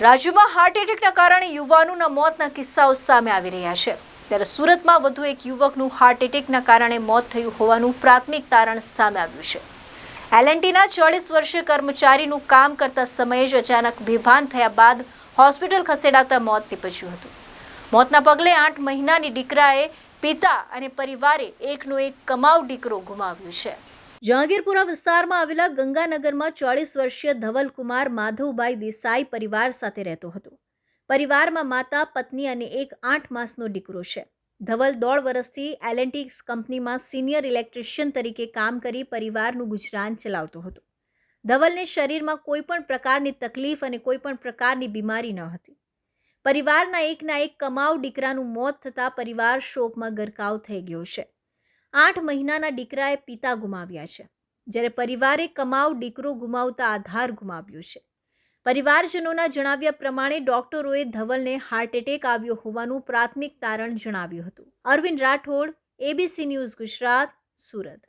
રાજ્યમાં હાર્ટ એટેકના કારણે યુવાનોના મોતના કિસ્સાઓ સામે આવી રહ્યા છે. ત્યારે સુરતમાં વધુ એક યુવકનું હાર્ટ એટેકના કારણે મોત થયું હોવાનું પ્રાથમિક તારણ સામે આવ્યું છે. એલએનટીના ચાળીસ વર્ષીય કર્મચારીનું કામ કરતા સમયે જ અચાનક બેભાન થયા બાદ હોસ્પિટલ ખસેડાતા મોત નીપજ્યું હતું. મોતના પગલે આઠ મહિનાની દીકરાએ પિતા અને પરિવારે એકનો એક કમાવ દીકરો ગુમાવ્યો છે. જહાંગીરપુરા વિસ્તારમાં આવેલા ગંગાનગરમાં ચાળીસ વર્ષીય ધવલકુમાર માધવભાઈ દેસાઈ પરિવાર સાથે રહેતો હતો. પરિવારમાં માતા, પત્ની અને એક આઠ માસનો દીકરો છે. ધવલ દોઢ વર્ષથી એલએનટી કંપનીમાં સિનિયર ઇલેક્ટ્રિશિયન તરીકે કામ કરી પરિવારનું ગુજરાન ચલાવતો હતો. ધવલને શરીરમાં કોઈ પણ પ્રકારની તકલીફ અને કોઈ પણ પ્રકારની બીમારી ન હતી. પરિવારના એકના એક કમાવ દીકરાનું મોત થતાં પરિવાર શોકમાં ગરકાવ થઈ ગયો છે. આઠ મહિનાના દીકરાએ પિતા ગુમાવ્યા છે, જ્યારે પરિવારે કમાવ દીકરો ગુમાવતા આધાર ગુમાવ્યો છે. પરિવારજનોના જણાવ્યા પ્રમાણે ડોક્ટરોએ ધવલને હાર્ટ એટેક આવ્યો હોવાનું પ્રાથમિક તારણ જણાવ્યું હતું. Arvind Rathod ABC news Gujarat, Surat.